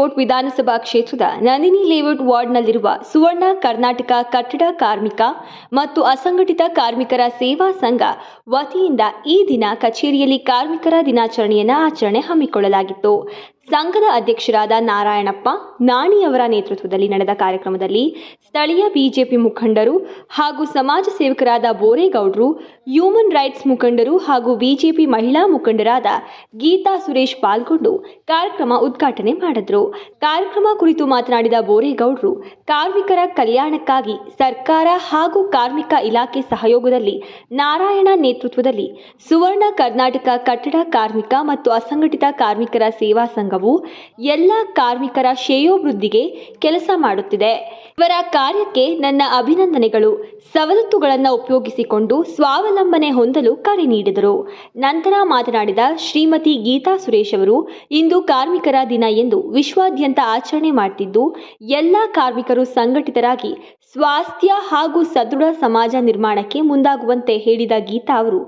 Layout ವಿಧಾನಸಭಾ ಕ್ಷೇತ್ರದ Nandini layout ವಾರ್ಡ್ನಲ್ಲಿರುವ ಸುವರ್ಣ ಕರ್ನಾಟಕ ಕಟ್ಟಡ ಕಾರ್ಮಿಕ ಮತ್ತು ಅಸಂಘಟಿತ ಕಾರ್ಮಿಕರ ಸೇವಾ ಸಂಘ ವತಿಯಿಂದ ಈ ದಿನ ಕಚೇರಿಯಲ್ಲಿ ಕಾರ್ಮಿಕರ ದಿನಾಚರಣೆಯನ್ನು ಆಚರಣೆ ಹಮ್ಮಿಕೊಳ್ಳಲಾಗಿತ್ತು. ಸಂಘದ ಅಧ್ಯಕ್ಷರಾದ ನಾರಾಯಣಪ್ಪ, ನಾಣಿಯವರ ನೇತೃತ್ವದಲ್ಲಿ ನಡೆದ ಕಾರ್ಯಕ್ರಮದಲ್ಲಿ ಸ್ಥಳೀಯ ಬಿಜೆಪಿ ಮುಖಂಡರು ಹಾಗೂ ಸಮಾಜ ಸೇವಕರಾದ ಬೋರೇಗೌಡರು ಹ್ಯೂಮನ್ ರೈಟ್ಸ್ ಮುಖಂಡರು ಹಾಗೂ ಬಿಜೆಪಿ ಮಹಿಳಾ ಮುಖಂಡರಾದ ಗೀತಾ ಸುರೇಶ್ ಪಾಲ್ಗೊಂಡು ಕಾರ್ಯಕ್ರಮ ಉದ್ಘಾಟನೆ ಮಾಡಿದ್ರು. ಕಾರ್ಯಕ್ರಮ ಕುರಿತು ಮಾತನಾಡಿದ ಬೋರೇಗೌಡರು, ಕಾರ್ಮಿಕರ ಕಲ್ಯಾಣಕ್ಕಾಗಿ ಸರ್ಕಾರ ಹಾಗೂ ಕಾರ್ಮಿಕ ಇಲಾಖೆ ಸಹಯೋಗದಲ್ಲಿ ನಾರಾಯಣ ನೇತೃತ್ವದಲ್ಲಿ ಸುವರ್ಣ ಕರ್ನಾಟಕ ಕಟ್ಟಡ ಕಾರ್ಮಿಕ ಮತ್ತು ಅಸಂಘಟಿತ ಕಾರ್ಮಿಕರ ಸೇವಾ ಸಂಘವು ಎಲ್ಲ ಕಾರ್ಮಿಕರ ಶ್ರೇಯೋಭಿವೃದ್ಧಿಗೆ ಕೆಲಸ ಮಾಡುತ್ತಿದೆ. ಇವರ ಕಾರ್ಯಕ್ಕೆ ನನ್ನ ಅಭಿನಂದನೆಗಳು. ಸವಲತ್ತುಗಳನ್ನು ಉಪಯೋಗಿಸಿಕೊಂಡು ಸ್ವಾವಲಂಬನೆ ಹೊಂದಲು ಕರೆ ನೀಡಿದರು. ನಂತರ ಮಾತನಾಡಿದ ಶ್ರೀಮತಿ ಗೀತಾ ಸುರೇಶ್ ಅವರು, ಇಂದು ಕಾರ್ಮಿಕರ ದಿನ ಎಂದು ವಿಶ್ವಾದ್ಯಂತ ಆಚರಣೆ ಮಾಡುತ್ತಿದ್ದು ಎಲ್ಲ ಕಾರ್ಮಿಕರು ಸಂಘಟಿತರಾಗಿ ಸ್ವಾಸ್ಥ್ಯ ಹಾಗೂ ಸದೃಢ ಸಮಾಜ ನಿರ್ಮಾಣಕ್ಕೆ ಮುಂದಾಗುವಂತೆ ಹೇಳಿದ ಗೀತಾ ಅವರು,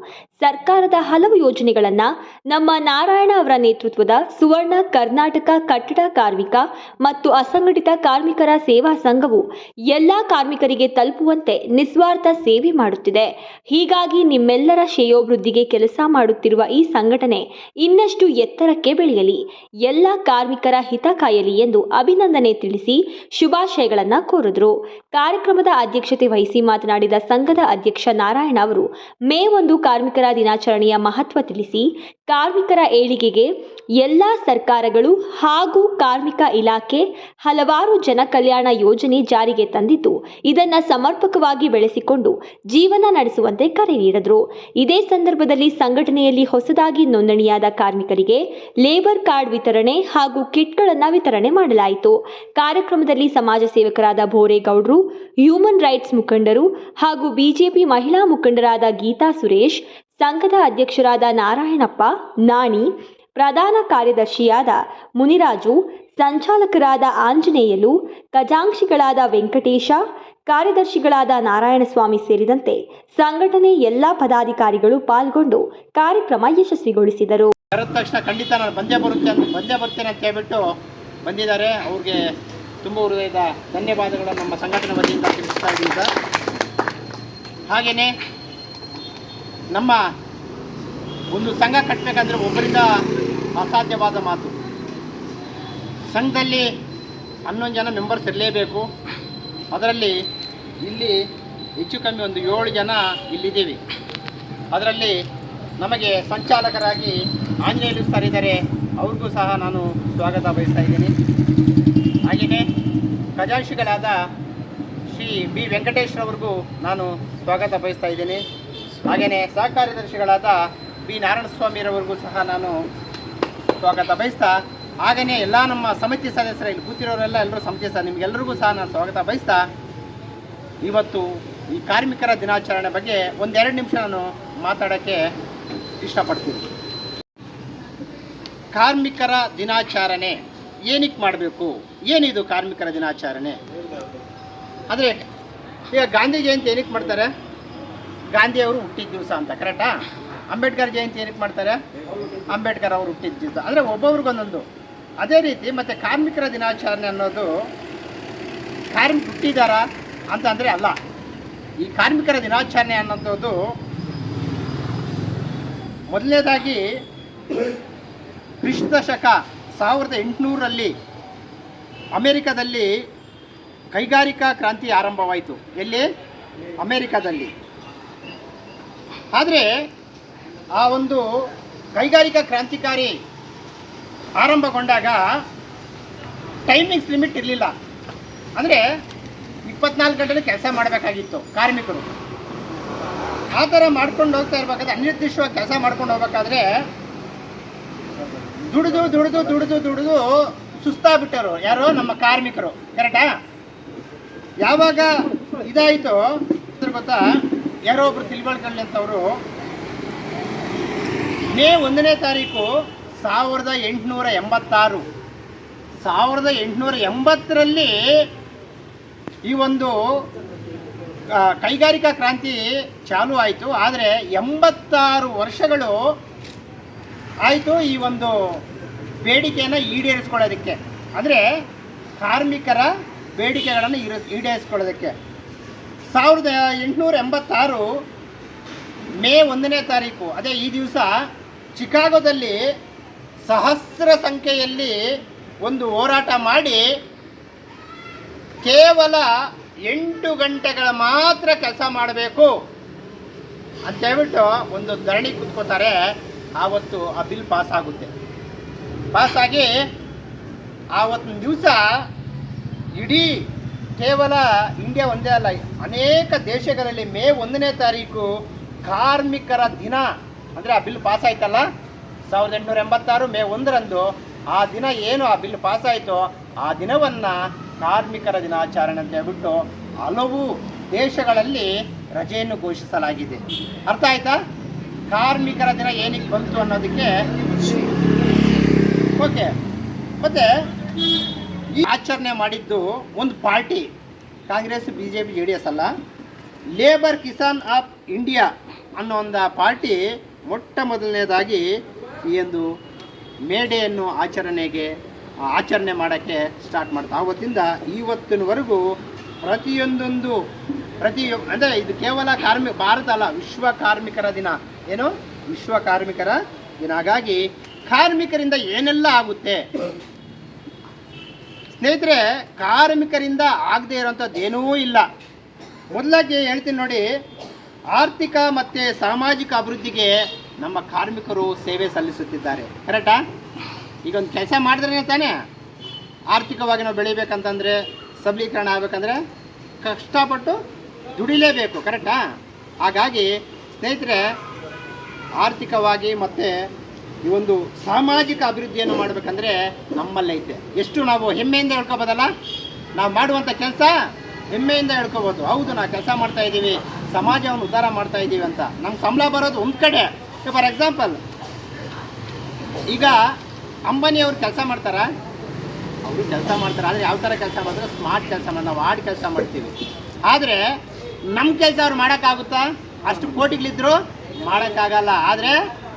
ಸರ್ಕಾರದ ಹಲವು ಯೋಜನೆಗಳನ್ನು ನಮ್ಮ ನಾರಾಯಣ ಅವರ ನೇತೃತ್ವದ ಸುವರ್ಣ ಕರ್ನಾಟಕ ಕಟ್ಟಡ ಕಾರ್ಮಿಕ ಮತ್ತು ಅಸಂಘಟಿತ ಕಾರ್ಮಿಕರ ಸೇವಾ ಸಂಘವು ಎಲ್ಲ ಕಾರ್ಮಿಕರಿಗೆ ತಲುಪುವಂತೆ ನಿಸ್ವಾರ್ಥ ಸೇವೆ ಮಾಡುತ್ತಿದೆ. ಹೀಗಾಗಿ ನಿಮ್ಮೆಲ್ಲರ ಶ್ರೇಯೋಭಿವೃದ್ಧಿಗೆ ಕೆಲಸ ಮಾಡುತ್ತಿರುವ ಈ ಸಂಘಟನೆ ಇನ್ನಷ್ಟು ಎತ್ತರಕ್ಕೆ ಬೆಳೆಯಲಿ. ಎಲ್ಲ ಕಾರ್ಮಿಕರ ಹಿತ ಕಾಯಲಿ ಎಂದು ಅಭಿನಂದನೆ ತಿಳಿಸಿ ಶುಭಾಶಯಗಳನ್ನು ಕೋರಿದ್ರು. ಕಾರ್ಯಕ್ರಮದ ಅಧ್ಯಕ್ಷತೆ ವಹಿಸಿ ಮಾತನಾಡಿದ ಸಂಘದ ಅಧ್ಯಕ್ಷ ನಾರಾಯಣ ಅವರು, ಮೇ ಒಂದು ಕಾರ್ಮಿಕರ ದಿನಾಚರಣೆಯ ಮಹತ್ವ ತಿಳಿಸಿ, ಕಾರ್ಮಿಕರ ಏಳಿಗೆಗೆ ಎಲ್ಲ ಸರ್ಕಾರಗಳು ಹಾಗೂ ಕಾರ್ಮಿಕ ಇಲಾಖೆ ಹಲವಾರು ಜನ ಕಲ್ಯಾಣ ಯೋಜನೆ ಜಾರಿಗೆ ತಂದಿದ್ದು ಇದನ್ನ ಸಮರ್ಪಕವಾಗಿ ಬೆಳೆಸಿಕೊಂಡು ಜೀವನ ನಡೆಸುವಂತೆ ಕರೆ ನೀಡಿದರು. ಇದೇ ಸಂದರ್ಭದಲ್ಲಿ ಸಂಘಟನೆಯಲ್ಲಿ ಹೊಸದಾಗಿ ನೋಂದಣಿಯಾದ ಕಾರ್ಮಿಕರಿಗೆ ಲೇಬರ್ ಕಾರ್ಡ್ ವಿತರಣೆ ಹಾಗೂ ಕಿಟ್ಗಳನ್ನು ವಿತರಣೆ ಮಾಡಲಾಯಿತು. ಕಾರ್ಯಕ್ರಮದಲ್ಲಿ ಸಮಾಜ ಸೇವಕರಾದ ಭೋರೇಗೌಡರು, ಹ್ಯೂಮನ್ ರೈಟ್ಸ್ ಮುಖಂಡರು ಹಾಗೂ ಬಿಜೆಪಿ ಮಹಿಳಾ ಮುಖಂಡರಾದ ಗೀತಾ ಸುರೇಶ್, ಸಂಘದ ಅಧ್ಯಕ್ಷರಾದ ನಾರಾಯಣಪ್ಪ, ನಾಣಿ ಪ್ರಧಾನ ಕಾರ್ಯದರ್ಶಿಯಾದ ಮುನಿರಾಜು, ಸಂಚಾಲಕರಾದ ಆಂಜನೇಯಲು ಖಜಾಂಕ್ಷಿಗಳಾದ ವೆಂಕಟೇಶ, ಕಾರ್ಯದರ್ಶಿಗಳಾದ ನಾರಾಯಣಸ್ವಾಮಿ ಸೇರಿದಂತೆ ಸಂಘಟನೆ ಎಲ್ಲ ಪದಾಧಿಕಾರಿಗಳು ಪಾಲ್ಗೊಂಡು ಕಾರ್ಯಕ್ರಮ ಯಶಸ್ವಿಗೊಳಿಸಿದರು. ಕರೆದ ತಕ್ಷಣ ಖಂಡಿತ ನಾನು ಬಂದೇ ಬರುತ್ತೆ ಬಂದೇ ಬರ್ತೇನೆ ಅಂತ ಹೇಳ್ಬಿಟ್ಟು ಬಂದಿದ್ದಾರೆ. ಅವ್ರಿಗೆ ತುಂಬ ಹೃದಯದ ಧನ್ಯವಾದಗಳನ್ನು ನಮ್ಮ ಸಂಘಟನೆ ವತಿಯಿಂದ ತಿಳಿಸ್ತಾ ಇದ್ದೀನಿ ಸರ್. ಹಾಗೆಯೇ ನಮ್ಮ ಒಂದು ಸಂಘ ಕಟ್ಟಬೇಕಂದ್ರೆ ಒಬ್ಬರಿಂದ ಅಸಾಧ್ಯವಾದ ಮಾತು. ಸಂಘದಲ್ಲಿ ಹನ್ನೊಂದು ಜನ ಮೆಂಬರ್ಸ್ ಇರಲೇಬೇಕು. ಅದರಲ್ಲಿ ಇಲ್ಲಿ ಹೆಚ್ಚು ಕಮ್ಮಿ ಒಂದು ಏಳು ಜನ ಇಲ್ಲಿದ್ದೀವಿ. ಅದರಲ್ಲಿ ನಮಗೆ ಸಂಚಾಲಕರಾಗಿ ಆಂಜನೇಯರು ಸರ್ ಇದ್ದಾರೆ ಅವ್ರಿಗೂ ಸಹ ನಾನು ಸ್ವಾಗತ ಬಯಸ್ತಾ ಇದ್ದೀನಿ. ಹಾಗೆಯೇ ಖಜಾಂಶಿಗಳಾದ ಶ್ರೀ ಬಿ ವೆಂಕಟೇಶ್ ಅವ್ರಿಗೂ ನಾನು ಸ್ವಾಗತ ಬಯಸ್ತಾ ಇದ್ದೀನಿ. ಹಾಗೆಯೇ ಸಹಕಾರ್ಯದರ್ಶಿಗಳಾದ ಬಿ. ನಾರಾಯಣಸ್ವಾಮಿರವರಿಗೂ ಸಹ ನಾನು ಸ್ವಾಗತ ಬಯಸ್ತಾ ಹಾಗೆಯೇ ಎಲ್ಲ ನಮ್ಮ ಸಮಿತಿ ಸದಸ್ಯರ ಇಲ್ಲಿ ಕೂತಿರೋರೆಲ್ಲ ಎಲ್ಲರೂ ಸಮಿತಿ ಸಹ ನಿಮಗೆಲ್ಲರಿಗೂ ಸಹ ನಾನು ಸ್ವಾಗತ ಬಯಸ್ತಾ, ಇವತ್ತು ಈ ಕಾರ್ಮಿಕರ ದಿನಾಚರಣೆ ಬಗ್ಗೆ ಒಂದೆರಡು ನಿಮಿಷ ನಾನು ಮಾತಾಡೋಕ್ಕೆ ಇಷ್ಟಪಡ್ತೀನಿ. ಕಾರ್ಮಿಕರ ದಿನಾಚರಣೆ ಏನಕ್ಕೆ ಮಾಡಬೇಕು? ಏನಿದು ಕಾರ್ಮಿಕರ ದಿನಾಚರಣೆ? ಆದರೆ, ಈಗ ಗಾಂಧಿ ಜಯಂತಿ ಏನಕ್ಕೆ ಮಾಡ್ತಾರೆ? ಗಾಂಧಿಯವರು ಹುಟ್ಟಿದ ದಿವಸ ಅಂತ ಕರೆಕ್ಟಾ ಅಂಬೇಡ್ಕರ್ ಜಯಂತಿ ಏನಕ್ಕೆ ಮಾಡ್ತಾರೆ? ಅಂಬೇಡ್ಕರ್ ಅವರು ಹುಟ್ಟಿದ ದಿವಸ. ಅಂದರೆ ಒಬ್ಬೊಬ್ರಿಗೊಂದೊಂದು. ಅದೇ ರೀತಿ ಮತ್ತು ಕಾರ್ಮಿಕರ ದಿನಾಚರಣೆ ಅನ್ನೋದು ಕಾರ್ಮಿಕ ಹುಟ್ಟಿದಾರ ಅಂತ ಅಂದರೆ ಅಲ್ಲ. ಈ ಕಾರ್ಮಿಕರ ದಿನಾಚರಣೆ ಅನ್ನೋದು ಮೊದಲನೇದಾಗಿ ಕ್ರಿಸ್ತ ಶಕ ಸಾವಿರದ ಎಂಟುನೂರರಲ್ಲಿ ಅಮೇರಿಕಾದಲ್ಲಿ ಕೈಗಾರಿಕಾ ಕ್ರಾಂತಿ ಆರಂಭವಾಯಿತು. ಎಲ್ಲಿ? ಅಮೇರಿಕಾದಲ್ಲಿ. ಆದರೆ ಆ ಒಂದು ಕೈಗಾರಿಕಾ ಕ್ರಾಂತಿಕಾರಿ ಆರಂಭಗೊಂಡಾಗ ಟೈಮಿಂಗ್ಸ್ ಲಿಮಿಟ್ ಇರಲಿಲ್ಲ. ಅಂದರೆ ಇಪ್ಪತ್ನಾಲ್ಕು ಗಂಟೆಲಿ ಕೆಲಸ ಮಾಡಬೇಕಾಗಿತ್ತು ಕಾರ್ಮಿಕರು. ಆ ಥರ ಮಾಡ್ಕೊಂಡು ಹೋಗ್ತಾ ಇರ್ಬೇಕಾದ್ರೆ, ಅನಿರ್ದಿಷ್ಟವಾಗಿ ಕೆಲಸ ಮಾಡ್ಕೊಂಡು ಹೋಗ್ಬೇಕಾದ್ರೆ ದುಡಿದು ದುಡಿದು ದುಡಿದು ದುಡಿದು ಸುಸ್ತಾಗ್ಬಿಟ್ಟರು ಯಾರು ನಮ್ಮ ಕಾರ್ಮಿಕರು. ಕರೆಕ್ಟಾ ಯಾವಾಗ ಇದಾಯಿತು, ಗೊತ್ತಾ? ಯಾರೋ ಒಬ್ರು ತಿಳುವಳ್ಕೊಳ್ಳಿ ಅಂತವರು ಮೇ ಒಂದನೇ ತಾರೀಕು ಸಾವಿರದ ಎಂಟುನೂರ ಎಂಬತ್ತಾರು. ಸಾವಿರದ ಎಂಟುನೂರ ಎಂಬತ್ತರಲ್ಲಿ ಈ ಒಂದು ಕೈಗಾರಿಕಾ ಕ್ರಾಂತಿ ಚಾಲು ಆಯಿತು. ಆದರೆ ಎಂಬತ್ತಾರು ವರ್ಷಗಳು ಆಯಿತು ಈ ಒಂದು ಬೇಡಿಕೆಯನ್ನು ಈಡೇರಿಸ್ಕೊಳ್ಳೋದಕ್ಕೆ. ಅಂದರೆ ಕಾರ್ಮಿಕರ ಬೇಡಿಕೆಗಳನ್ನು ಇರ, ಈಡೇರಿಸ್ಕೊಳ್ಳೋದಕ್ಕೆ. ಸಾವಿರದ ಎಂಟುನೂರ ಎಂಬತ್ತಾರು ಮೇ ಒಂದನೇ ತಾರೀಕು, ಅದೇ ಈ ದಿವಸ ಚಿಕಾಗೋದಲ್ಲಿ ಸಹಸ್ರ ಸಂಖ್ಯೆಯಲ್ಲಿ ಒಂದು ಹೋರಾಟ ಮಾಡಿ ಕೇವಲ ಎಂಟು ಗಂಟೆಗಳ ಮಾತ್ರ ಕೆಲಸ ಮಾಡಬೇಕು ಅಂತ ಹೇಳ್ಬಿಟ್ಟು ಒಂದು ಧರಣಿ ಕುತ್ಕೋತಾರೆ. ಆವತ್ತು ಆ ಬಿಲ್ ಪಾಸ್ ಆಗುತ್ತೆ ಪಾಸಾಗಿ ಆವತ್ತಿನ ದಿವಸ ಇಡೀ ಕೇವಲ ಇಂಡಿಯಾ ಒಂದೇ ಅಲ್ಲ, ಅನೇಕ ದೇಶಗಳಲ್ಲಿ ಮೇ ಒಂದನೇ ತಾರೀಕು ಕಾರ್ಮಿಕರ ದಿನ. ಅಂದರೆ ಆ ಬಿಲ್ ಪಾಸ್ ಆಯ್ತಲ್ಲ? ಸಾವಿರದ ಎಂಟುನೂರ ಎಂಬತ್ತಾರು ಮೇ ಒಂದರಂದು ಆ ದಿನ ಏನು ಆ ಬಿಲ್ ಪಾಸ್ ಆಯಿತೋ ಆ ದಿನವನ್ನು ಕಾರ್ಮಿಕರ ದಿನಾಚರಣೆ ಅಂತ ಹೇಳ್ಬಿಟ್ಟು ಹಲವು ದೇಶಗಳಲ್ಲಿ ರಜೆಯನ್ನು ಘೋಷಿಸಲಾಗಿದೆ. ಅರ್ಥ ಆಯ್ತಾ? ಕಾರ್ಮಿಕರ ದಿನ ಏನಕ್ಕೆ ಬಂತು ಅನ್ನೋದಕ್ಕೆ ಓಕೆ. ಮತ್ತೆ ಈ ಆಚರಣೆ ಮಾಡಿದ್ದು ಒಂದು party, Congress B J P J S ಅಲ್ಲ? ಲೇಬರ್ ಕಿಸಾನ್ ಆಫ್ ಇಂಡಿಯಾ ಅನ್ನೋ ಒಂದು ಪಾರ್ಟಿ ಮೊಟ್ಟ ಮೊದಲನೇದಾಗಿ ಈ ಒಂದು ಮೇಡೆಯನ್ನು ಆಚರಣೆಗೆ ಆಚರಣೆ ಮಾಡೋಕ್ಕೆ ಸ್ಟಾರ್ಟ್ ಮಾಡ್ತಾ. ಆವತ್ತಿಂದ ಇವತ್ತಿನವರೆಗೂ ಪ್ರತಿಯೊಂದೊಂದು, ಪ್ರತಿ, ಅಂದರೆ ಇದು ಕೇವಲ ಕಾರ್ಮಿ, ಭಾರತ ಅಲ್ಲ, ವಿಶ್ವ ಕಾರ್ಮಿಕರ ದಿನ. ಏನು? ವಿಶ್ವ ಕಾರ್ಮಿಕರ ದಿನ. ಹಾಗಾಗಿ ಕಾರ್ಮಿಕರಿಂದ ಏನೆಲ್ಲ ಆಗುತ್ತೆ? ಸ್ನೇಹಿತರೆ, ಕಾರ್ಮಿಕರಿಂದ ಆಗದೇ ಇರೋಂಥದ್ದು ಏನೂ ಇಲ್ಲ. ಮೊದಲಾಗಿ ಹೇಳ್ತೀನಿ ನೋಡಿ ಆರ್ಥಿಕ ಮತ್ತು ಸಾಮಾಜಿಕ ಅಭಿವೃದ್ಧಿಗೆ ನಮ್ಮ ಕಾರ್ಮಿಕರು ಸೇವೆ ಸಲ್ಲಿಸುತ್ತಿದ್ದಾರೆ. ಕರೆಕ್ಟಾ ಈಗ ಒಂದು ಕೆಲಸ ಮಾಡಿದ್ರೆ ತಾನೇ ಆರ್ಥಿಕವಾಗಿ ನಾವು ಬೆಳಿಬೇಕಂತಂದರೆ, ಸಬಲೀಕರಣ ಆಗಬೇಕಂದ್ರೆ ಕಷ್ಟಪಟ್ಟು ದುಡಿಲೇಬೇಕು. ಕರೆಕ್ಟಾ ಹಾಗಾಗಿ ಸ್ನೇಹಿತರೆ, ಆರ್ಥಿಕವಾಗಿ ಮತ್ತು ಈ ಒಂದು ಸಾಮಾಜಿಕ ಅಭಿವೃದ್ಧಿಯನ್ನು ಮಾಡಬೇಕಂದ್ರೆ ನಮ್ಮಲ್ಲೈತೆ ಎಷ್ಟು ನಾವು ಹೆಮ್ಮೆಯಿಂದ ಹೇಳ್ಕೊಬೋದಲ್ಲ? ನಾವು ಮಾಡುವಂಥ ಕೆಲಸ ಹೆಮ್ಮೆಯಿಂದ ಹೇಳ್ಕೊಬೋದು. ಹೌದು, ನಾವು ಕೆಲಸ ಮಾಡ್ತಾ ಇದ್ದೀವಿ. ಸಮಾಜವನ್ನು ಉದ್ಧಾರ ಮಾಡ್ತಾ ಇದ್ದೀವಿ ಅಂತ. ನಮ್ಮ ಸಂಬಳ ಬರೋದು ಒಂದು ಕಡೆ. ಫಾರ್ ಎಕ್ಸಾಂಪಲ್ ಈಗ ಅಂಬಾನಿಯವ್ರು ಕೆಲಸ ಮಾಡ್ತಾರಾ? ಅವರು ಕೆಲಸ ಮಾಡ್ತಾರೆ. ಆದರೆ ಯಾವ ಥರ ಕೆಲಸ ಮಾಡಿದ್ರೆ ಸ್ಮಾರ್ಟ್ ಕೆಲಸ ಮಾಡಿ, ನಾವು ಹಾರ್ಡ್ ಕೆಲಸ ಮಾಡ್ತೀವಿ. ಆದರೆ ನಮ್ಮ ಕೆಲಸ ಅವ್ರು ಮಾಡೋಕ್ಕಾಗುತ್ತಾ? ಅಷ್ಟು ಕೋಟಿಗಳಿದ್ರು ಮಾಡೋಕ್ಕಾಗಲ್ಲ. ಆದರೆ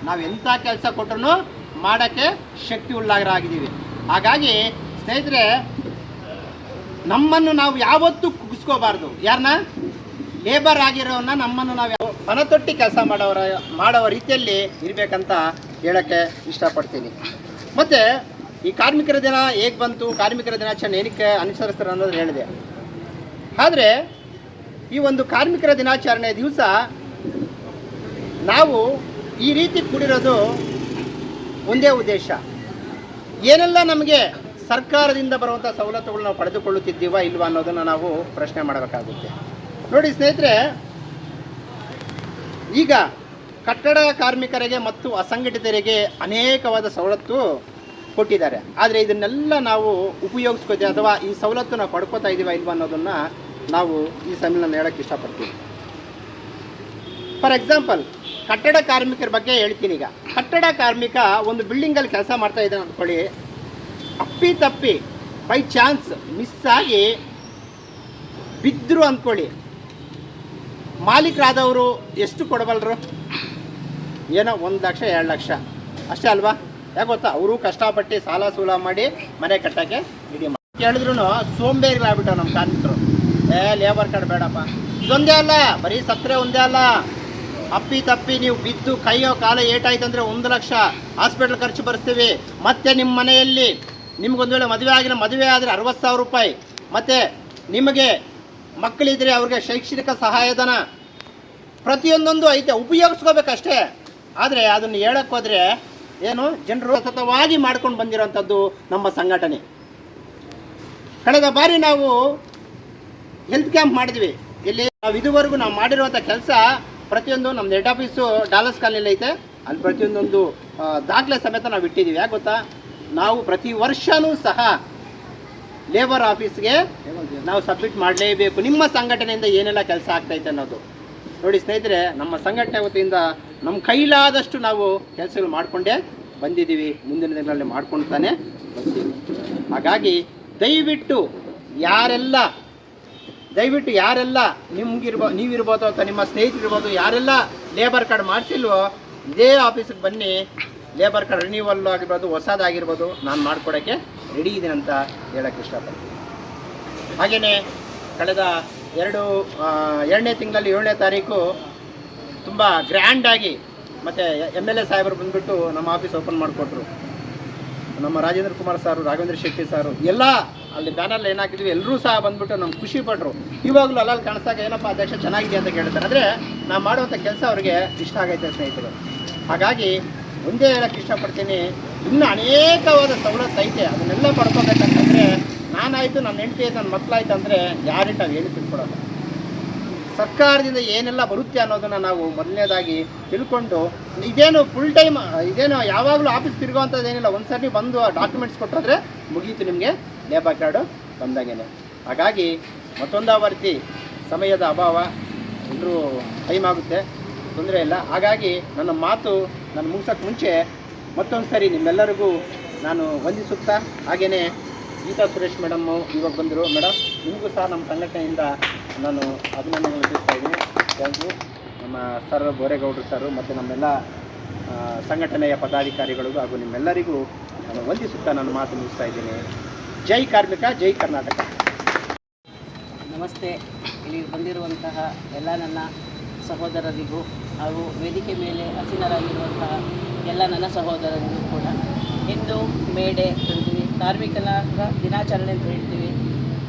ನಾವು ಎಂಥ ಕೆಲಸ ಕೊಟ್ಟರು ಮಾಡೋಕ್ಕೆ ಶಕ್ತಿ ಉಳ್ಳಾಗರಾಗಿದ್ದೀವಿ. ಹಾಗಾಗಿ ಸ್ನೇಹಿತರೆ, ನಮ್ಮನ್ನು ನಾವು ಯಾವತ್ತೂ ಕುಗ್ಸ್ಕೋಬಾರ್ದು. ಯಾರನ್ನ ಲೇಬರ್ ಆಗಿರೋನ್ನ ನಮ್ಮನ್ನು ನಾವು ಮನತೊಟ್ಟಿ ಕೆಲಸ ಮಾಡೋರ ಮಾಡೋ ರೀತಿಯಲ್ಲಿ ಇರಬೇಕಂತ ಹೇಳೋಕ್ಕೆ ಇಷ್ಟಪಡ್ತೀನಿ. ಮತ್ತು ಈ ಕಾರ್ಮಿಕರ ದಿನ ಹೇಗೆ ಬಂತು, ಕಾರ್ಮಿಕರ ದಿನಾಚರಣೆ ಏನಕ್ಕೆ ಅನುಸರಿಸ್ತಾರೆ ಅನ್ನೋದು ಹೇಳಿದೆ. ಆದರೆ ಈ ಒಂದು ಕಾರ್ಮಿಕರ ದಿನಾಚರಣೆ ದಿವಸ ನಾವು ಈ ರೀತಿ ಕೂಡಿರೋದು ಒಂದೇ ಉದ್ದೇಶ. ಏನೆಲ್ಲ ನಮಗೆ ಸರ್ಕಾರದಿಂದ ಬರುವಂಥ ಸವಲತ್ತುಗಳು ನಾವು ಪಡೆದುಕೊಳ್ಳುತ್ತಿದ್ದೀವಾ ಇಲ್ವಾ ಅನ್ನೋದನ್ನು ನಾವು ಪ್ರಶ್ನೆ ಮಾಡಬೇಕಾಗುತ್ತೆ. ನೋಡಿ ಸ್ನೇಹಿತರೆ, ಈಗ ಕಟ್ಟಡ ಕಾರ್ಮಿಕರಿಗೆ ಮತ್ತು ಅಸಂಘಟಿತರಿಗೆ ಅನೇಕವಾದ ಸವಲತ್ತು ಕೊಟ್ಟಿದ್ದಾರೆ. ಆದರೆ ಇದನ್ನೆಲ್ಲ ನಾವು ಉಪಯೋಗಿಸ್ಕೋತೀವಿ ಅಥವಾ ಈ ಸವಲತ್ತು ನಾವು ಪಡ್ಕೋತಾ ಇದ್ದೀವಿ ಇಲ್ವ ಅನ್ನೋದನ್ನು ನಾವು ಈ ಸಮ್ಮೇಳನ ಹೇಳೋಕ್ಕೆ ಇಷ್ಟಪಡ್ತೀವಿ. ಫಾರ್ ಎಕ್ಸಾಂಪಲ್ ಕಟ್ಟಡ ಕಾರ್ಮಿಕರ ಬಗ್ಗೆ ಹೇಳ್ತೀನಿ ಈಗ. ಕಟ್ಟಡ ಕಾರ್ಮಿಕ ಒಂದು ಬಿಲ್ಡಿಂಗಲ್ಲಿ ಕೆಲಸ ಮಾಡ್ತಾ ಇದ್ದಾನೆ ಅಂದ್ಕೊಳ್ಳಿ. ಅಪ್ಪಿ ತಪ್ಪಿ ಬೈ ಚಾನ್ಸ್ ಮಿಸ್ ಆಗಿ ಬಿದ್ದರು ಅಂದ್ಕೊಳ್ಳಿ. ಮಾಲೀಕರಾದವರು ಎಷ್ಟು ಕೊಡಬಲ್ಲರು ಏನೋ ಒಂದು ಲಕ್ಷ, ಎರಡು ಲಕ್ಷ. ಅಷ್ಟೇ ಅಲ್ವಾ? ಯಾಕೆ ಗೊತ್ತಾ? ಅವರು ಕಷ್ಟಪಟ್ಟು ಸಾಲ ಸೂಲ ಮಾಡಿ ಮನೆ ಕಟ್ಟೋಕ್ಕೆ ರೆಡಿ ಮಾಡಿ ಕೇಳಿದ್ರು ಸೋಂಬೇರಿಗಳಾಗ್ಬಿಟ್ಟು ನಮ್ಮ ಕಾರ್ಮಿಕರು. ಏ ಲೇಬರ್ ಕಾರ್ಡ್ ಬೇಡಪ್ಪ. ಇದೊಂದೇ ಅಲ್ಲ, ಬರೀ ಸತ್ತರೆ ಒಂದೇ ಅಲ್ಲ. ಅಪ್ಪಿ ತಪ್ಪಿ ನೀವು ಬಿದ್ದು ಕೈಯೋ ಕಾಲ ಏಟಾಯ್ತಂದ್ರೆ ಒಂದು ಲಕ್ಷ ಹಾಸ್ಪಿಟ್ಲ್ ಖರ್ಚು ಬರ್ತೀವಿ ಮತ್ತೆ ನಿಮ್ಮ ಮನೆಯಲ್ಲಿ ನಿಮ್ಗೊಂದು ವೇಳೆ ಮದುವೆ ಆಗಿನ ಮದುವೆ ಆದರೆ ಅರವತ್ತು ಸಾವಿರ ರೂಪಾಯಿ. ಮತ್ತು ನಿಮಗೆ ಮಕ್ಕಳಿದ್ರೆ ಅವ್ರಿಗೆ ಶೈಕ್ಷಣಿಕ ಸಹಾಯಧನ ಪ್ರತಿಯೊಂದೊಂದು ಐತೆ, ಉಪಯೋಗಿಸ್ಕೋಬೇಕಷ್ಟೇ. ಆದರೆ ಅದನ್ನು ಹೇಳಕ್ಕೆ ಹೋದರೆ ಏನು, ಜನರು ಸತತವಾಗಿ ಮಾಡ್ಕೊಂಡು ಬಂದಿರೋಂಥದ್ದು ನಮ್ಮ ಸಂಘಟನೆ. ಕಳೆದ ಬಾರಿ ನಾವು ಹೆಲ್ತ್ ಕ್ಯಾಂಪ್ ಮಾಡಿದ್ವಿ. ಇಲ್ಲಿ ನಾವು ಇದುವರೆಗೂ ನಾವು ಮಾಡಿರುವಂಥ ಕೆಲಸ ಪ್ರತಿಯೊಂದು ನಮ್ಮ ಹೆಡ್ ಆಫೀಸು ಡಾಲರ್ಸ್ ಕಾಲನಿಯಲ್ಲಿ ಐತೆ. ಅಲ್ಲಿ ಪ್ರತಿಯೊಂದೊಂದು ದಾಖಲೆ ಸಮೇತ ನಾವು ಇಟ್ಟಿದ್ದೀವಿ ಯಾಕೆ ಗೊತ್ತಾ? ನಾವು ಪ್ರತಿ ವರ್ಷವೂ ಸಹ ಲೇಬರ್ ಆಫೀಸ್ಗೆ ನಾವು ಸಬ್ಮಿಟ್ ಮಾಡಲೇಬೇಕು. ನಿಮ್ಮ ಸಂಘಟನೆಯಿಂದ ಏನೆಲ್ಲ ಕೆಲಸ ಆಗ್ತೈತೆ ಅನ್ನೋದು. ನೋಡಿ ಸ್ನೇಹಿತರೆ, ನಮ್ಮ ಸಂಘಟನೆ ವತಿಯಿಂದ ನಮ್ಮ ಕೈಲಾದಷ್ಟು ನಾವು ಕೆಲಸಗಳು ಮಾಡಿಕೊಂಡೇ ಬಂದಿದ್ದೀವಿ. ಮುಂದಿನ ದಿನಗಳಲ್ಲಿ ಮಾಡ್ಕೊಳ್ತಾನೆ ಬರ್ತೀವಿ ಹಾಗಾಗಿ ದಯವಿಟ್ಟು ಯಾರೆಲ್ಲ ದಯವಿಟ್ಟು ಯಾರೆಲ್ಲ ನಿಮ್ಗಿರ್ಬೋ, ನೀವಿರ್ಬೋದು ಅಥವಾ ನಿಮ್ಮ ಸ್ನೇಹಿತರಿರ್ಬೋದು, ಯಾರೆಲ್ಲ ಲೇಬರ್ ಕಾರ್ಡ್ ಮಾಡಿಸಿಲ್ವೋ, ಇದೇ ಆಫೀಸಿಗೆ ಬನ್ನಿ. ಲೇಬರ್ ಕಾರ್ಡ್ ರಿನ್ಯೂವಲ್ ಆಗಿರ್ಬೋದು ಹೊಸದಾಗಿರ್ಬೋದು ನಾನು ಮಾಡಿಕೊಡೋಕ್ಕೆ ರೆಡಿ ಇದ್ದೀನಿ ಅಂತ ಹೇಳೋಕ್ಕೆ ಇಷ್ಟಪಡ್ತೀನಿ. ಹಾಗೆಯೇ ಕಳೆದ ಎರಡು ಎರಡನೇ ತಿಂಗಳಲ್ಲಿ ಏಳನೇ ತಾರೀಕು ತುಂಬ ಗ್ರ್ಯಾಂಡಾಗಿ ಮತ್ತು ಎಂ ಎಲ್ ಎ ಸಾಹೇಬರು ಬಂದುಬಿಟ್ಟು ನಮ್ಮ ಆಫೀಸ್ ಓಪನ್ ಮಾಡಿಕೊಟ್ರು. ನಮ್ಮ ರಾಜೇಂದ್ರ ಕುಮಾರ್ ಸಾರು, ರಾಘವೇಂದ್ರ ಶೆಟ್ಟಿ ಸಾರು, ಎಲ್ಲ ಅಲ್ಲಿ ಬ್ಯಾನರ್ ಏನಾಗಿದ್ವಿ ಎಲ್ಲರೂ ಸಹ ಬಂದ್ಬಿಟ್ಟು ನಮ್ಗೆ ಖುಷಿ ಪಟ್ಟರು ಇವಾಗಲೂ ಅಲ್ಲಲ್ಲಿ ಕಾಣಿಸ್ದಾಗ ಏನಪ್ಪ ಅಧ್ಯಕ್ಷ ಚೆನ್ನಾಗಿದೆ ಅಂತ ಕೇಳ್ತಾರೆ. ಅಂದರೆ ನಾವು ಮಾಡುವಂಥ ಕೆಲಸ ಅವ್ರಿಗೆ ಇಷ್ಟ ಆಗೈತೆ ಸ್ನೇಹಿತರು. ಹಾಗಾಗಿ ಒಂದೇ ಹೇಳಕ್ಕೆ ಇಷ್ಟಪಡ್ತೀನಿ. ಇನ್ನೂ ಅನೇಕವಾದ ಸವಲತ್ತು ಐತೆ. ಅದನ್ನೆಲ್ಲ ಪಡ್ಕೋಬೇಕಂತಂದರೆ ನಾನಾಯಿತು, ನನ್ನ ಹೆಂಡತಿ ಆಯ್ತು ನನ್ನ ಮಕ್ಕಳಾಯ್ತು ಅಂದರೆ ಯಾರಿಟ್ಟು ನಾವು ಹೇಳಿ ತಿಳ್ಕೊಡೋಲ್ಲ ಸರ್ಕಾರದಿಂದ ಏನೆಲ್ಲ ಬರುತ್ತೆ ಅನ್ನೋದನ್ನು ನಾವು ಮೊದಲನೇದಾಗಿ ತಿಳ್ಕೊಂಡು, ಇದೇನು ಫುಲ್ ಟೈಮ್ ಇದೇನು ಯಾವಾಗಲೂ ಆಫೀಸ್ ತಿರುಗುವಂಥದ್ದು ಏನಿಲ್ಲ. ಒಂದು ಸರ್ತಿ ಬಂದು ಡಾಕ್ಯುಮೆಂಟ್ಸ್ ಕೊಟ್ಟಿದ್ರೆ ಮುಗೀತು ನಿಮಗೆ. ಲೇಬರ್ ಕಾರ್ಡು ಬಂದಾಗೇನೆ. ಹಾಗಾಗಿ ಮತ್ತೊಂದಾವರ್ತಿ ಸಮಯದ ಅಭಾವ ಎಲ್ಲರೂ ಟೈಮ್ ಆಗುತ್ತೆ. ತೊಂದರೆ ಇಲ್ಲ. ಹಾಗಾಗಿ ನನ್ನ ಮಾತು ನಾನು ಮುಗಿಸೋಕ್ಕೆ ಮುಂಚೆ ಮತ್ತೊಂದು ಸರಿ ನಿಮ್ಮೆಲ್ಲರಿಗೂ ನಾನು ವಂದಿಸುತ್ತಾ ಹಾಗೆಯೇ ಗೀತಾ ಸುರೇಶ್ ಮೇಡಮ್ಮು ಇವಾಗ ಬಂದರು. ಮೇಡಮ್ ನಿಮಗೂ ಸಹ ನಮ್ಮ ಸಂಘಟನೆಯಿಂದ ನಾನು ಅಭಿನಂದನೆಗಳು ತಿಳಿಸ್ತಾ ಇದ್ದೀನಿ. Thank you. ನಮ್ಮ ಸರ್ ಬೋರೇಗೌಡರು ಸರು ಮತ್ತು ನಮ್ಮೆಲ್ಲ ಸಂಘಟನೆಯ ಪದಾಧಿಕಾರಿಗಳಿಗೂ ಹಾಗೂ ನಿಮ್ಮೆಲ್ಲರಿಗೂ ನಾನು ವಂದಿಸುತ್ತಾ ನಾನು ಮಾತು ಮುಗಿಸ್ತಾ ಇದ್ದೀನಿ. ಜೈ ಕಾರ್ಮಿಕ, ಜೈ ಕರ್ನಾಟಕ. ನಮಸ್ತೆ. ಇಲ್ಲಿ ಬಂದಿರುವಂತಹ ಎಲ್ಲ ನನ್ನ ಸಹೋದರರಿಗೂ ಹಾಗೂ ವೇದಿಕೆ ಮೇಲೆ ಹಸಿನರಾಗಿರುವಂತಹ ಎಲ್ಲ ನನ್ನ ಸಹೋದರರಿಗೂ ಕೂಡ ಇಂದು ಮೇಡೆ ಅಂತೀವಿ ಕಾರ್ಮಿಕರ ದಿನಾಚರಣೆ ಅಂತ ಹೇಳ್ತೀವಿ.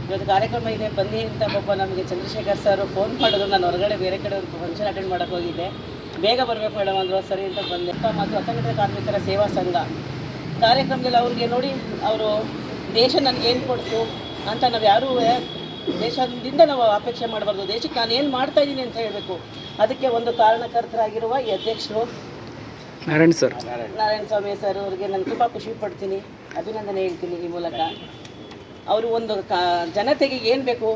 ಇವತ್ತು ಕಾರ್ಯಕ್ರಮ ಇದೆ. ಬನ್ನಿ ಅಂತ ಪಾಪ ನಮಗೆ ಚಂದ್ರಶೇಖರ್ ಸರ್ ಫೋನ್ ಮಾಡಿದ್ರು. ನಾನು ಹೊರಗಡೆ ಬೇರೆ ಕಡೆ ಒಂದು ಫಂಕ್ಷನ್ ಅಟೆಂಡ್ ಮಾಡೋಕ್ಕೆ ಹೋಗಿದ್ದೆ. ಬೇಗ ಬರಬೇಕು ಮೇಡಮ್ ಅಂದರು. ಸರಿ ಅಂತ ಬಂದೆ. ಮತ್ತು ಅಸಂಘಟಿತ ಕಾರ್ಮಿಕರ ಸೇವಾ ಸಂಘ. ಕಾರ್ಯಕ್ರಮದಲ್ಲಿ ಅವ್ರಿಗೆ ನೋಡಿ ಅವರು, ದೇಶ ನನಗೆ ಏನು ಕೊಡ್ತು ಅಂತ ನಾವು ಯಾರೂ ದೇಶದಿಂದ ನಾವು ಅಪೇಕ್ಷೆ ಮಾಡಬಾರ್ದು. ದೇಶಕ್ಕೆ ನಾನು ಏನು ಮಾಡ್ತಾ ಇದ್ದೀನಿ ಅಂತ ಹೇಳಬೇಕು. ಅದಕ್ಕೆ ಒಂದು ಕಾರಣಕರ್ತರಾಗಿರುವ ಈ ಅಧ್ಯಕ್ಷರು ನಾರಾಯಣ ಸರ್. ನಾರಾಯಣ ಸ್ವಾಮಿ ಸರ್ ಅವರಿಗೆ ನಾನು ತುಂಬ ಖುಷಿ ಪಡ್ತೀನಿ ಅಭಿನಂದನೆ ಹೇಳ್ತೀನಿ ಈ ಮೂಲಕ. ಅವರು ಒಂದು ಕಾ ಜನತೆಗೆ ಏನು ಬೇಕು?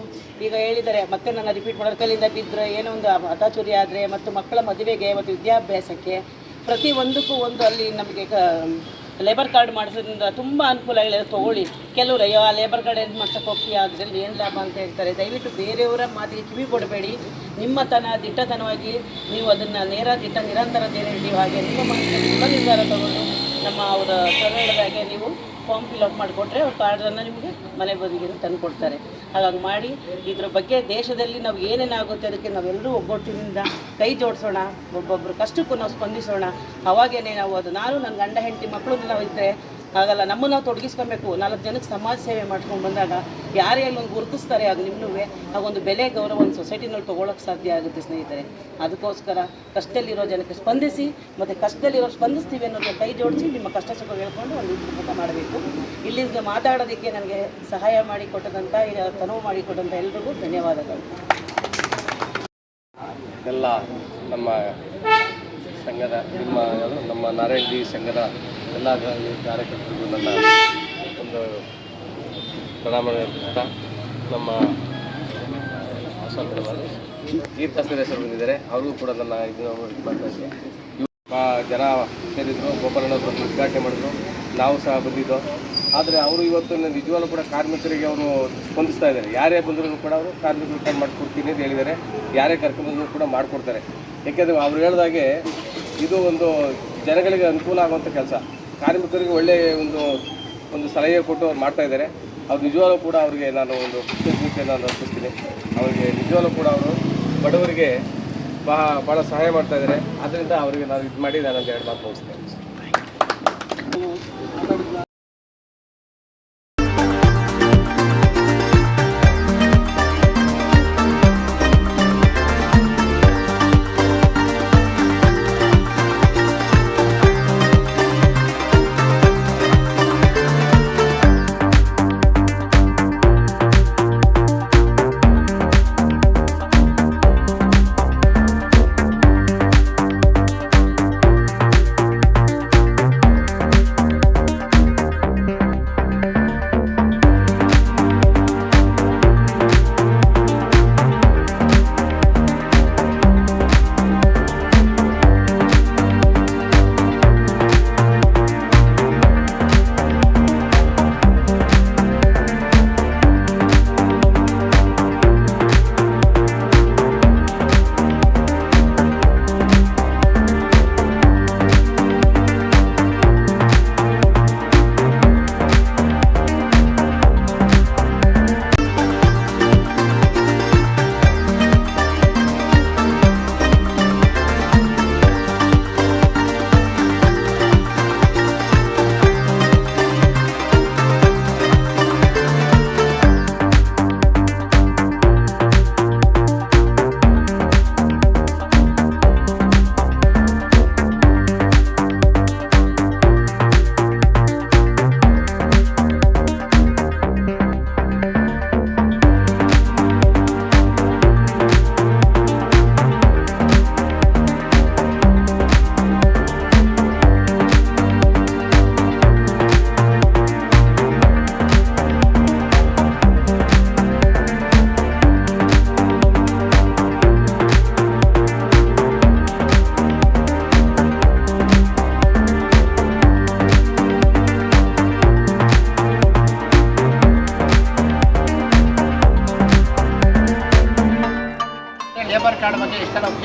ಈಗ ಹೇಳಿದ್ದಾರೆ ಮತ್ತೆ ನನ್ನ ರಿಪೀಟ್ ಕೈಲಿಂದ ಬಿದ್ದರೆ ಏನೋ ಒಂದು ಹತಾಚುರಿ ಆದರೆ ಮತ್ತು ಮಕ್ಕಳ ಮದುವೆಗೆ ಮತ್ತು ವಿದ್ಯಾಭ್ಯಾಸಕ್ಕೆ ಪ್ರತಿ ಒಂದಕ್ಕೂ ಒಂದು ಅಲ್ಲಿ ನಮಗೆ ಲೇಬರ್ ಕಾರ್ಡ್ ಮಾಡಿಸೋದ್ರಿಂದ ತುಂಬ ಅನುಕೂಲಗಳಿದೆ ತೊಗೊಳ್ಳಿ. ಕೆಲವರು, ಅಯ್ಯೋ, ಆ ಲೇಬರ್ ಕಾರ್ಡ್ ಏನು ಮಾಡ್ಸಕ್ಕೆ ಹೋಗ್ತೀಯ? ಅದರಲ್ಲಿ ಏನು ಲಾಭ ಅಂತ ಹೇಳ್ತಾರೆ. ದಯವಿಟ್ಟು ಬೇರೆಯವರ ಮಾತಿಗೆ ಕಿವಿ ಕೊಡಬೇಡಿ. ನಿಮ್ಮತನ ದಿಟ್ಟತನವಾಗಿ ನೀವು ಅದನ್ನು ನೇರ ದಿಟ್ಟ, ನಿರಂತರ ಏನು ಹಾಗೆ ನಿಮ್ಮ ಮನಸ್ಸಿನ ನಿರ್ಧಾರ ತಗೊಂಡು ನಮ್ಮ ಅವರ ಸರಳದಾಗೆ ನೀವು ಫಾರ್ಮ್ ಫಿಲ್ಅಪ್ ಮಾಡಿಕೊಟ್ರೆ ಅವ್ರ ಕಾರ್ಡನ್ನು ನಿಮಗೆ ಮನೆ ಬದಿಗೆ ತಂದು ಕೊಡ್ತಾರೆ. ಹಾಗಾಗಿ ಮಾಡಿ, ಇದ್ರ ಬಗ್ಗೆ ದೇಶದಲ್ಲಿ ನಾವು ಏನೇನಾಗುತ್ತೆ ಅದಕ್ಕೆ ನಾವೆಲ್ಲರೂ ಒಗ್ಗಟ್ಟಿನಿಂದ ಕೈ ಜೋಡಿಸೋಣ ಒಬ್ಬೊಬ್ಬರು ಕಷ್ಟಕ್ಕೂ ನಾವು ಸ್ಪಂದಿಸೋಣ. ಅವಾಗೇನೆ ನಾವು ಅದು, ನಾನು ನನ್ನ ಗಂಡ, ಹೆಂಡತಿ ಮಕ್ಕಳು ನಾವು ಇದ್ದರೆ ಹಾಗಲ್ಲ, ನಮ್ಮನ್ನು ನಾವು ತೊಡಗಿಸ್ಕೊಬೇಕು. ನಾಲ್ಕು ಜನಕ್ಕೆ ಸಮಾಜ ಸೇವೆ ಮಾಡ್ಕೊಂಡು ಬಂದಾಗ ಯಾರೇ ಅಲ್ಲೊಂದು ಗುರುತಿಸ್ತಾರೆ, ಅದು ನಿಮ್ಮೂ ಹಾಗೊಂದು ಬೆಲೆ ಗೌರವ ಒಂದು ಸೊಸೈಟಿನಲ್ಲಿ ತೊಗೊಳಕ್ಕೆ ಸಾಧ್ಯ ಆಗುತ್ತೆ ಸ್ನೇಹಿತರೆ. ಅದಕ್ಕೋಸ್ಕರ ಕಷ್ಟದಲ್ಲಿರೋ ಜನಕ್ಕೆ ಸ್ಪಂದಿಸಿ, ಮತ್ತು ಕಷ್ಟದಲ್ಲಿರೋ ಸ್ಪಂದಿಸ್ತೀವಿ ಅನ್ನೋದನ್ನ ಕೈ ಜೋಡಿಸಿ ನಿಮ್ಮ ಕಷ್ಟ ಸುಖ ಹೇಳ್ಕೊಂಡು ಒಂದು ಮುಖ ಮಾಡಬೇಕು. ಇಲ್ಲಿಗೆ ಮಾತಾಡೋದಕ್ಕೆ ನನಗೆ ಸಹಾಯ ಮಾಡಿಕೊಟ್ಟದಂಥ ಈಗ ತನವು ಮಾಡಿಕೊಟ್ಟಂಥ ಎಲ್ರಿಗೂ ಧನ್ಯವಾದಗಳು. ಎಲ್ಲ ನಮ್ಮ ಸಂಘದ ನಿಮ್ಮ ನಮ್ಮ ನಾರಾಯಣ ಜಿ ಸಂಘದ ಎಲ್ಲ ಕಾರ್ಯಕರ್ತರಿಗೂ ನನ್ನ ಒಂದು ಪ್ರಣಾಮ ಹೇಳ್ತಾ ನಮ್ಮ ಹೆಸರು ಬಂದಿದ್ದಾರೆ. ಅವ್ರಿಗೂ ಕೂಡ ನನ್ನ ಇದು ಮಾಡ್ತಾ ಜನ ಸೇರಿದ್ರು ಬಂದು ಉದ್ಘಾಟನೆ ಮಾಡಿದ್ರು. ನಾವು ಸಹ ಬಂದಿದ್ದು. ಆದರೆ ಅವರು ಇವತ್ತು ನಿಜವಾಗ್ಲೂ ಕೂಡ ಕಾರ್ಮಿಕರಿಗೆ ಅವರು ಸ್ಪಂದಿಸ್ತಾ ಇದ್ದಾರೆ. ಯಾರೇ ಬಂದರೂ ಕೂಡ ಅವರು ಕಾರ್ಮಿಕರು ಕಾರ್ಡ್ ಮಾಡಿಕೊಡ್ತೀನಿ ಅಂತ ಹೇಳಿದ್ದಾರೆ. ಯಾರೇ ಕರ್ಕೊಂಡ್ರು ಕೂಡ ಮಾಡಿಕೊಡ್ತಾರೆ. ಯಾಕೆಂದರೆ ಅವ್ರು ಹೇಳಿದಾಗೆ ಇದು ಒಂದು ಜನಗಳಿಗೆ ಅನುಕೂಲ ಆಗುವಂಥ ಕೆಲಸ. ಕಾರ್ಮಿಕರಿಗೆ ಒಳ್ಳೆಯ ಒಂದು ಒಂದು ಸಲಹೆ ಕೊಟ್ಟು ಅವ್ರು ಮಾಡ್ತಾ ಇದ್ದಾರೆ. ಅವ್ರು ನಿಜವಾಗ್ಲೂ ಕೂಡ ಅವರಿಗೆ ನಾನು ಒಂದು ಕೃತಜ್ಞತೆಯನ್ನು ನಾನು ಅರ್ಪಿಸ್ತೀನಿ. ಅವರಿಗೆ ನಿಜವಾಗ್ಲೂ ಕೂಡ ಅವರು ಬಡವರಿಗೆ ಬಹಳ ಭಾಳ ಸಹಾಯ ಮಾಡ್ತಾ ಇದ್ದಾರೆ. ಆದ್ದರಿಂದ ಅವರಿಗೆ ನಾನು ಇದು ಮಾಡಿ ನಾನು ಎರಡು ಮಾತು ಮುಗಿಸ್ತೇನೆ.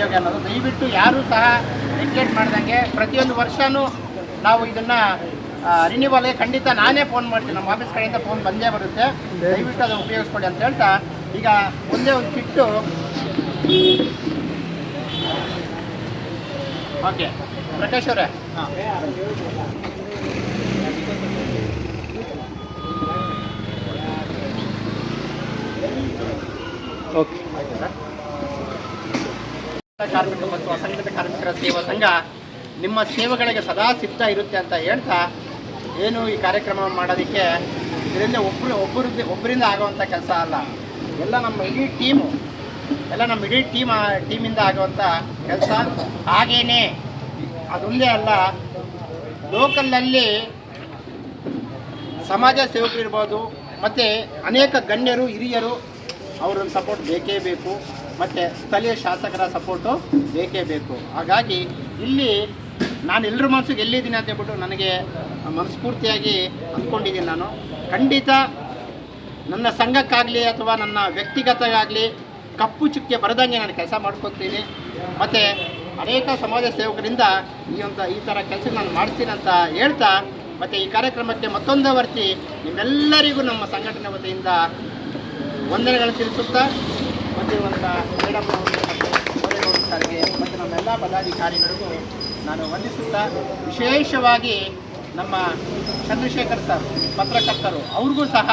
ಉದ್ಯೋಗ ಅನ್ನೋದು ದಯವಿಟ್ಟು ಯಾರೂ ಸಹ ನೆಗ್ಲೆಕ್ಟ್ ಮಾಡ್ದಂಗೆ ಪ್ರತಿಯೊಂದು ವರ್ಷವೂ ನಾವು ಇದನ್ನು ರಿನ್ಯೂವಲ್ಗೆ ಖಂಡಿತ ನಾನೇ ಫೋನ್ ಮಾಡ್ತೀನಿ. ನಮ್ಮ ಆಫೀಸ್ ಕಡೆಯಿಂದ ಫೋನ್ ಬಂದೇ ಬರುತ್ತೆ. ದಯವಿಟ್ಟು ಅದನ್ನು ಉಪಯೋಗಿಸ್ಕೊಡಿ ಅಂತ ಹೇಳ್ತಾ, ಈಗ ಒಂದೇ ಒಂದು ಕಿಟ್ಟು. ಓಕೆ, ಪ್ರಕಾಶ್ ಅವರೇ. ಹಾಂ ಓಕೆ. ಕಾರ್ಮಿಕ ಮತ್ತು ಅಸಂಘಟಿತ ಕಾರ್ಮಿಕರ ಸೇವಾ ಸಂಘ ನಿಮ್ಮ ಸೇವೆಗಳಿಗೆ ಸದಾ ಸಿದ್ಧ ಇರುತ್ತೆ ಅಂತ ಹೇಳ್ತಾ ಏನು ಈ ಕಾರ್ಯಕ್ರಮ ಮಾಡೋದಕ್ಕೆ ಇದರಿಂದ ಒಬ್ಬರು ಒಬ್ಬರದ್ದು ಒಬ್ಬರಿಂದ ಆಗುವಂಥ ಕೆಲಸ ಅಲ್ಲ. ಎಲ್ಲ ನಮ್ಮ ಇಡೀ ಟೀಮು ಎಲ್ಲ ನಮ್ಮ ಇಡೀ ಟೀಮ್ ಟೀಮಿಂದ ಆಗುವಂಥ ಕೆಲಸ ಹಾಗೇನೆ ಅದೊಂದೇ ಅಲ್ಲ, ಲೋಕಲ್ನಲ್ಲಿ ಸಮಾಜ ಸೇವಕರು ಇರ್ಬೋದು, ಮತ್ತು ಅನೇಕ ಗಣ್ಯರು, ಹಿರಿಯರು, ಅವ್ರನ್ನ ಸಪೋರ್ಟ್ ಬೇಕೇ ಬೇಕು. ಮತ್ತು ಸ್ಥಳೀಯ ಶಾಸಕರ ಸಪೋರ್ಟು ಬೇಕೇ ಬೇಕು. ಹಾಗಾಗಿ ಇಲ್ಲಿ ನಾನು ಎಲ್ಲರ ಮನಸ್ಸಿಗೆ ಎಲ್ಲಿದ್ದೀನಿ ಅಂತ ಹೇಳ್ಬಿಟ್ಟು ನನಗೆ ಮನಸ್ಫೂರ್ತಿಯಾಗಿ ಅಂದ್ಕೊಂಡಿದ್ದೀನಿ ನಾನು. ಖಂಡಿತ ನನ್ನ ಸಂಘಕ್ಕಾಗಲಿ ಅಥವಾ ನನ್ನ ವ್ಯಕ್ತಿಗತಗಾಗಲಿ ಕಪ್ಪು ಚುಕ್ಕೆ ಬರದಂಗೆ ನಾನು ಕೆಲಸ ಮಾಡ್ಕೊತೀನಿ. ಮತ್ತು ಅನೇಕ ಸಮಾಜ ಸೇವಕರಿಂದ ಈ ಒಂದು ಈ ಥರ ಕೆಲಸ ನಾನು ಮಾಡ್ತೀನಿ ಅಂತ ಹೇಳ್ತಾ, ಮತ್ತು ಈ ಕಾರ್ಯಕ್ರಮಕ್ಕೆ ಮತ್ತೊಂದು ವರ್ತಿ ನಿಮ್ಮೆಲ್ಲರಿಗೂ ನಮ್ಮ ಸಂಘಟನೆ ವತಿಯಿಂದ ವಂದನೆಗಳನ್ನು ತಿಳಿಸುತ್ತಾ ಒಂದು ಮೇಡಮ್ ಸರ್ಗೆ ಮತ್ತು ನಮ್ಮೆಲ್ಲ ಪದಾಧಿಕಾರಿಗಳಿಗೂ ನಾನು ವಂದಿಸುತ್ತಾ, ವಿಶೇಷವಾಗಿ ನಮ್ಮ ಚಂದ್ರಶೇಖರ್ ಸರ್, ಪತ್ರಕರ್ತರು, ಅವ್ರಿಗೂ ಸಹ